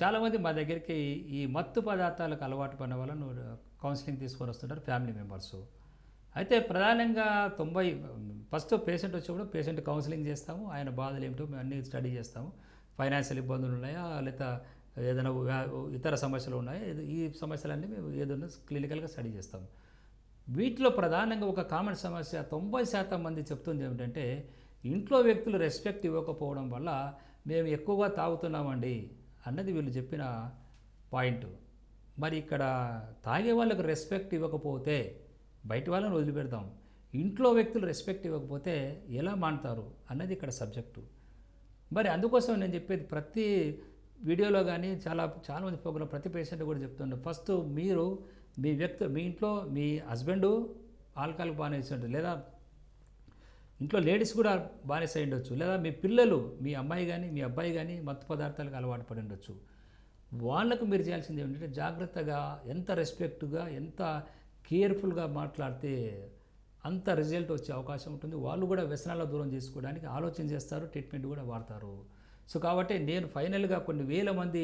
చాలామంది మా దగ్గరికి ఈ మత్తు పదార్థాలకు అలవాటు పడిన వాళ్ళను కౌన్సిలింగ్ తీసుకొని వస్తుంటారు ఫ్యామిలీ మెంబర్స్. అయితే ప్రధానంగా తొంభై ఫస్ట్ పేషెంట్ వచ్చినప్పుడు పేషెంట్ కౌన్సిలింగ్ చేస్తాము. ఆయన బాధలు ఏమిటో మేము అన్ని స్టడీ చేస్తాము. ఫైనాన్షియల్ ఇబ్బందులు ఉన్నాయా? లేదా ఏదైనా ఇతర సమస్యలు ఉన్నాయా? ఈ సమస్యలన్నీ మేము ఏదైనా క్లినికల్గా స్టడీ చేస్తాము. వీటిలో ప్రధానంగా ఒక కామన్ సమస్య తొంభై శాతం మంది చెప్తుంది ఏమిటంటే ఇంట్లో వ్యక్తులు రెస్పెక్ట్ ఇవ్వకపోవడం వల్ల మేము ఎక్కువగా తాగుతున్నామండి. అన్నది వీళ్ళు చెప్పిన పాయింట్. మరి ఇక్కడ తాగే వాళ్ళకు రెస్పెక్ట్ ఇవ్వకపోతే బయట వాళ్ళని వదిలిపెడతాం. ఇంట్లో వ్యక్తులు రెస్పెక్ట్ ఇవ్వకపోతే ఎలా మాంటారు అన్నది ఇక్కడ సబ్జెక్టు మరి అందుకోసం నేను చెప్పేది ప్రతి వీడియోలో కానీ చాలా చాలామంది ప్రోగ్రాం ప్రతి పేషెంట్ కూడా చెప్తుండే ఫస్ట్ మీరు మీ వ్యక్తి మీ ఇంట్లో మీ హస్బెండు ఆల్కహాల్ బాగానే ఇస్తుంటారు. లేదా ఇంట్లో లేడీస్ కూడా బానిస ఉండొచ్చు. లేదా మీ పిల్లలు మీ అమ్మాయి కానీ మీ అబ్బాయి కానీ మత్తు పదార్థాలకు అలవాటు పడి ఉండొచ్చు. వాళ్ళకు మీరు చేయాల్సింది ఏమిటంటే జాగ్రత్తగా ఎంత రెస్పెక్ట్గా ఎంత కేర్ఫుల్గా మాట్లాడితే అంత రిజల్ట్ వచ్చే అవకాశం ఉంటుంది. వాళ్ళు కూడా వ్యసనాల దూరం చేసుకోవడానికి ఆలోచన చేస్తారు ట్రీట్మెంట్ కూడా వాడతారు. సో కాబట్టి నేను ఫైనల్గా కొన్ని వేల మంది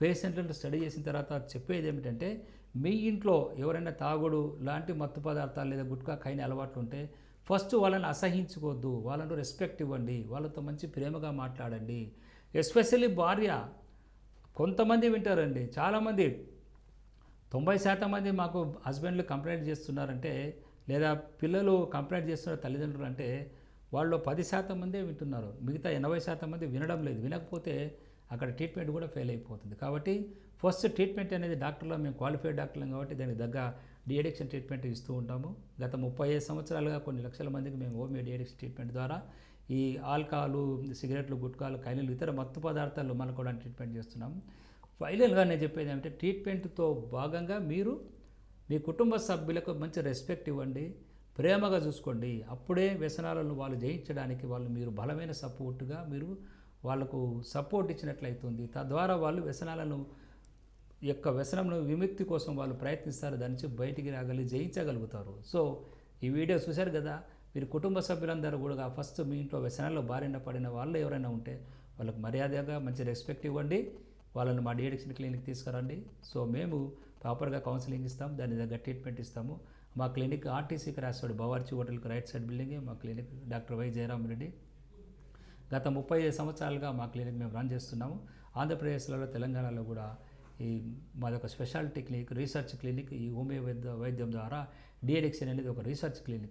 పేషెంట్లను స్టడీ చేసిన తర్వాత చెప్పేది ఏమిటంటే మీ ఇంట్లో ఎవరైనా తాగుడు లాంటి మత్తు పదార్థాలు లేదా గుట్కా కైన అలవాట్లు ఉంటే ఫస్ట్ వాళ్ళని అసహించుకోవద్దు వాళ్ళను రెస్పెక్ట్ ఇవ్వండి వాళ్ళతో మంచి ప్రేమగా మాట్లాడండి. ఎస్పెషల్లీ భార్య కొంతమంది వింటారండి. చాలామంది తొంభై శాతం మంది మాకు హస్బెండ్లు కంప్లైంట్ చేస్తున్నారంటే లేదా పిల్లలు కంప్లైంట్ చేస్తున్న తల్లిదండ్రులు అంటే వాళ్ళు పది శాతం మందే వింటున్నారు. మిగతా ఎనభై శాతం మంది వినడం లేదు. వినకపోతే అక్కడ ట్రీట్మెంట్ కూడా ఫెయిల్ అయిపోతుంది. కాబట్టి ఫస్ట్ ట్రీట్మెంట్ అనేది డాక్టర్లో మేము క్వాలిఫైడ్ డాక్టర్లం కాబట్టి దానికి తగ్గ డిఎడిక్షన్ ట్రీట్మెంట్ ఇస్తూ ఉంటాము. గత ముప్పై ఐదు సంవత్సరాలుగా కొన్ని లక్షల మందికి మేము హోమియో డిఎడిక్షన్ ట్రీట్మెంట్ ద్వారా ఈ ఆల్కహాలు సిగరెట్లు గుట్కాలు కైనలు ఇతర మత్తు పదార్థాలు మనకోవడానికి ట్రీట్మెంట్ చేస్తున్నాము ఫైనల్గా నేను చెప్పేది ఏమంటే ట్రీట్మెంట్తో భాగంగా మీరు మీ కుటుంబ సభ్యులకు మంచి రెస్పెక్ట్ ఇవ్వండి ప్రేమగా చూసుకోండి. అప్పుడే వ్యసనాలను వాళ్ళు జయించడానికి వాళ్ళు మీరు బలమైన సపోర్ట్గా మీరు వాళ్ళకు సపోర్ట్ ఇచ్చినట్లయితుంది. తద్వారా వాళ్ళు వ్యసనాలను యొక్క వ్యసనంను విముక్తి కోసం వాళ్ళు ప్రయత్నిస్తారు. దాని నుంచి బయటికి రాగలి జయించగలుగుతారు. సో ఈ వీడియో చూశారు కదా? మీరు కుటుంబ సభ్యులందరూ కూడా ఫస్ట్ మీ ఇంట్లో వ్యసనాల్లో బారిన పడిన వాళ్ళు ఎవరైనా ఉంటే వాళ్ళకి మర్యాదగా మంచి రెస్పెక్ట్ ఇవ్వండి. వాళ్ళని మా డిఎడిక్షన్ క్లినిక్ తీసుకురండి. సో మేము ప్రాపర్గా కౌన్సిలింగ్ ఇస్తాం. దాని దగ్గర ట్రీట్మెంట్ ఇస్తాము. మా క్లినిక్ ఆర్టీసీకి రాసాడు బవార్చి హోటల్కి రైట్ సైడ్ బిల్డింగ్. మా clinic doctor Y Jayaram Reddy. గత ముప్పై ఐదు సంవత్సరాలుగా మా క్లినిక్ మేము రన్ చేస్తున్నాము. ఆంధ్రప్రదేశ్లో తెలంగాణలో కూడా ఈ మాదొక స్పెషాలిటీ క్లినిక్ రీసెర్చ్ క్లినిక్ ఈ హోమియో వైద్య వైద్యం ద్వారా డిఎడిక్షన్ అనేది ఒక రీసెర్చ్ క్లినిక్